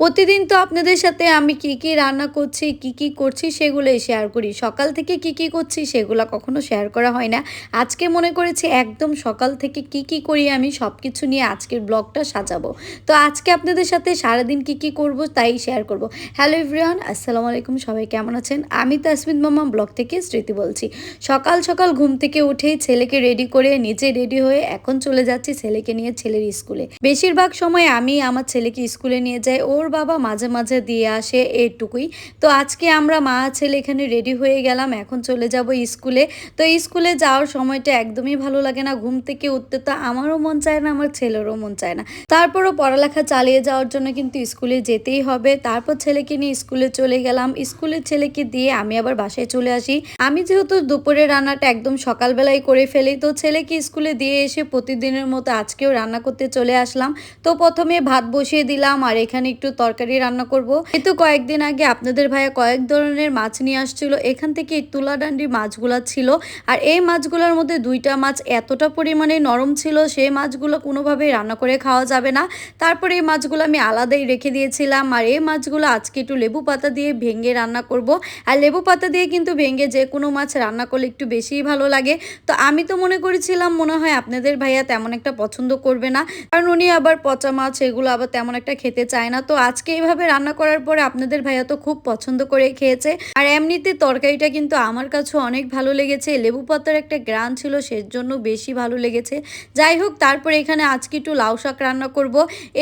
প্রতিদিন তো আপনাদের সাথে আমি কি কি রান্না করছি, কি কি করছি সেগুলোই শেয়ার করি। সকাল থেকে কি কি করছি সেগুলো কখনো শেয়ার করা হয় না। আজকে মনে করেছি একদম সকাল থেকে কি কি করি আমি সব কিছু নিয়ে আজকের ব্লগটা সাজাবো। তো আজকে আপনাদের সাথে সারাদিন কি কি করব তাই শেয়ার করব। হ্যালো এভরিওয়ান আসসালামু আলাইকুম, সবাই কেমন আছেন? আমি তাসমিন মামা ব্লগ থেকে স্মৃতি বলছি। সকাল সকাল ঘুম থেকে উঠেই ছেলেকে রেডি করে নিজে রেডি হয়ে এখন চলে যাচ্ছি ছেলেকে নিয়ে ছেলের স্কুলে। বেশিরভাগ সময় আমি আমার ছেলেকে স্কুলে নিয়ে যাই। ওর বাবা মাঝে মাঝে দিয়ে আসে এইটুকুই। তো আজকে আমরা মা ছেলে এখানে রেডি হয়ে গেলাম, এখন চলে যাব স্কুলে। তো স্কুলে যাওয়ার সময়টা একদমই ভালো লাগে না, ঘুম থেকে উঠতে তো আমারও মন চায় না, আমার ছেলেরও মন চায় না। তারপরও পড়ালেখা চালিয়ে যাওয়ার জন্য কিন্তু স্কুলে যেতেই হবে। তারপর ছেলেকে নিয়ে স্কুলে চলে গেলাম। স্কুলের ছেলেকে দিয়ে আমি আবার বাসায় চলে আসি। আমি যেহেতু দুপুরে রান্নাটা একদম সকালবেলায় করে ফেলি, তো ছেলেকে স্কুলে দিয়ে এসে প্রতিদিনের মতো আজকেও রান্না করতে চলে আসলাম। তো প্রথমে ভাত বসিয়ে দিলাম, আর এখানে একটু তরকারি রান্না করব। কিন্তু কয়েকদিন আগে আপনাদের ভাইয়া কয়েক ধরনের মাছ নিয়ে আসছিল, এখান থেকে এই তুলাডান্ডির মাছগুলা ছিল। আর এই মাছগুলোর মধ্যে দুইটা মাছ এতটা পরিমাণে নরম ছিল, সেই মাছগুলো কোনোভাবেই রান্না করে খাওয়া যাবে না। তারপরে এই মাছগুলো আমি আলাদাই রেখে দিয়েছিলাম। আর এই মাছগুলো আজকে একটু লেবু পাতা দিয়ে ভেঙে রান্না করব। আর লেবু পাতা দিয়ে কিন্তু ভেঙে যে কোনো মাছ রান্না করলে একটু বেশিই ভালো লাগে। তো আমি তো মনে করেছিলাম, মনে হয় আপনাদের ভাইয়া তেমন একটা পছন্দ করবে না। কারণ উনি আবার পচা মাছ, এগুলো আবার তেমন একটা খেতে চায় না। তো আজকে এইভাবে রান্না করার পরে আপনাদের ভাইয়া তো খুব পছন্দ করে খেয়েছে। আর এমনিতে তরকারিটা কিন্তু আমার কাছে অনেক ভালো লেগেছে। লেবু পাতার একটা গ্রান ছিল, সেজন্য বেশি ভালো লেগেছে। যাই হোক, তারপরে এখানে আজকে একটু লাউ শাক রান্না করব।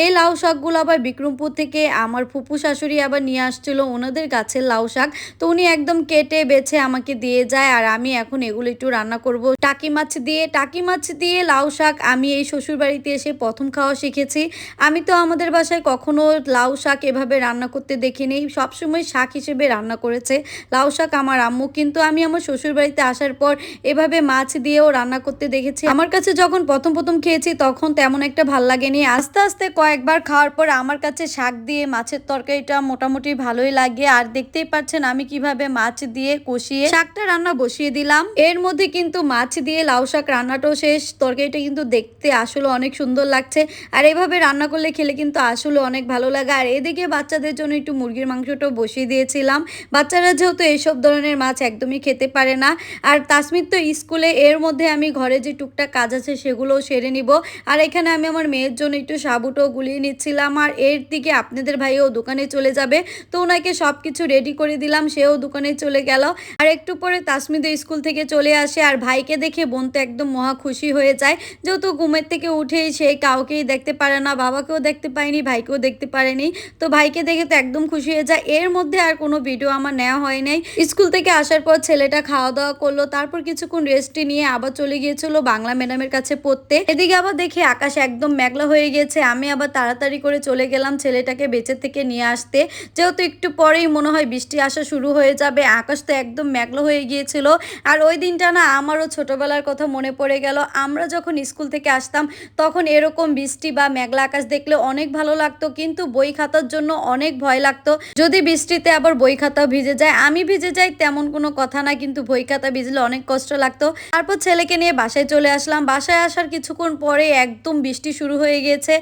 এই লাউ শাকগুলো আবার বিক্রমপুর থেকে আমার ফুপু শাশুড়ি আবার নিয়ে আসছিল, ওনাদের গাছের লাউ শাক। তো উনি একদম কেটে বেছে আমাকে দিয়ে যায়, আর আমি এখন এগুলো একটু রান্না করব। টাকি মাছ দিয়ে, টাকি মাছ দিয়ে লাউ শাক আমি এই শ্বশুর বাড়িতে এসে প্রথম খাওয়া শিখেছি। আমি তো আমাদের বাসায় কখনো লাউ শাক এভাবে রান্না করতে দেখিনি সবসময় শাক হিসেবে রান্না করেছে। লাউ শাক আমার আম্মু, কিন্তু আমি আমার শ্বশুর বাড়িতে আসার পর এভাবে মাছ দিয়েও রান্না করতে দেখেছি। আমার কাছে যখন প্রথম প্রথম খেয়েছি, তখন তেমন একটা ভালো লাগেনি। আস্তে আস্তে কয়েকবার খাওয়ার পর আমার কাছে শাক দিয়ে মাছের তরকারিটা মোটামুটি ভালোই লাগে। আর দেখতেই পাচ্ছেন আমি কীভাবে মাছ দিয়ে কষিয়ে শাকটা রান্না বসিয়ে দিলাম। এর মধ্যে কিন্তু মাছ দিয়ে লাউ শাক রান্নাটাও শেষ। তরকারিটা কিন্তু দেখতে আসলে অনেক সুন্দর লাগছে। আর এভাবে রান্না করলে খেলে কিন্তু আসলে অনেক ভালো লাগে। এদিকে বাচ্চাদের জন্য একটু মুরগির মাংসটাও বসিয়ে দিয়েছিলাম। বাচ্চারা যেহেতু এইসব ধরনের মাছ একদমই খেতে পারে না। আর তাসমির তো স্কুলে এর মধ্যে আমি ঘরে যে টুকটাক কাজ আছে সেগুলোও সেরে নিব। আর এখানে আমি আমার মেয়ের জন্য একটু সাবুটাও গুলিয়ে নিচ্ছিলাম। আর এর দিকে আপনাদের ভাইও দোকানে চলে যাবে। তো ওনাকে সব কিছু রেডি করে দিলাম, সেও দোকানে চলে গেল। আর একটু পরে তাসমিদের স্কুল থেকে চলে আসে আর ভাইকে দেখে বোন তো একদম মহা খুশি হয়ে যায়। যেহেতু ঘুমের থেকে উঠেই সে কাউকেই দেখতে পারে না, বাবাকেও দেখতে পায়নি ভাইকেও দেখতে পারেনি। তো ভাইকে দেখে তো একদম খুশি হয়ে যায়। এর মধ্যে আর কোনো ভিডিও আমার নেওয়া হয় নাই। স্কুল থেকে আসার পর ছেলেটা খাওয়া দাওয়া করল, তারপর কিছুক্ষণ রেস্টে নিয়ে আবার চলে গিয়েছিল বাংলা ম্যাডামের কাছে পড়তে। এদিকে আবার দেখি আকাশ একদম মেঘলা হয়ে গেছে আমি আবার তাড়াতাড়ি করে চলে গেলাম ছেলেটাকে বেঁচে থেকে নিয়ে আসতে। যেহেতু একটু পরেই মনে হয় বৃষ্টি আসা শুরু হয়ে যাবে, আকাশ তো একদম মেঘলা হয়ে গিয়েছিল। আর ওই দিনটা না আমারও ছোটবেলার কথা মনে পড়ে গেল। আমরা যখন স্কুল থেকে আসতাম, তখন এরকম বৃষ্টি বা মেঘলা আকাশ দেখলে অনেক ভালো লাগতো। কিন্তু বই খাতার জন্য অনেক ভয় লাগতো। যদি বৃষ্টিতে আবার বই খাতা ভিজে যায়, আমি ভিজে যাই তেমন কোনো কথা না, কিন্তু বই খাতা ভিজলে অনেক কষ্ট লাগতো। তারপর ছেলেকে নিয়ে বাসায় চলে আসলাম। বাসায় আসার কিছুক্ষণ পরে একদম বৃষ্টি শুরু হয়ে গেছে।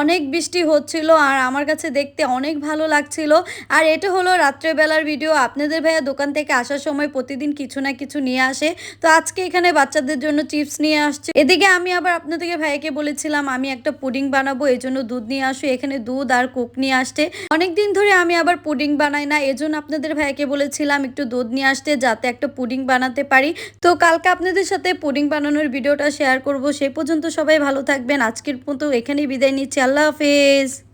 অনেক বৃষ্টি হচ্ছিল আর আমার কাছে দেখতে অনেক ভালো লাগছিল। আর এটা হলো রাত্রেবেলার ভিডিও। আপনাদের ভাইয়া দোকান থেকে আসার সময় প্রতিদিন কিছু না কিছু নিয়ে আসে। তো আজকে এখানে বাচ্চাদের জন্য চিপস নিয়ে আসছে। এদিকে আমি আবার আপনাদেরকে ভাইয়াকে বলেছিলাম, আমি একটা পুডিং বানাবো এই জন্য দুধ নিয়ে আসো। এখানে দুধ আর কোক নিয়ে আসতে। অনেকদিন ধরে আমি আবার পুডিং বানাই না, এজন্য আপনাদের ভাইকে বলেছিলাম একটু দুধ নিয়ে আসতে যাতে একটা পুডিং বানাতে পারি। তো কালকে আপনাদের সাথে পুডিং বানানোর ভিডিওটা শেয়ার করব, সে পর্যন্ত সবাই ভালো থাকবেন। আজকের মতো এখানেই বিদায় নিচ্ছি। আল্লাহ হাফেজ।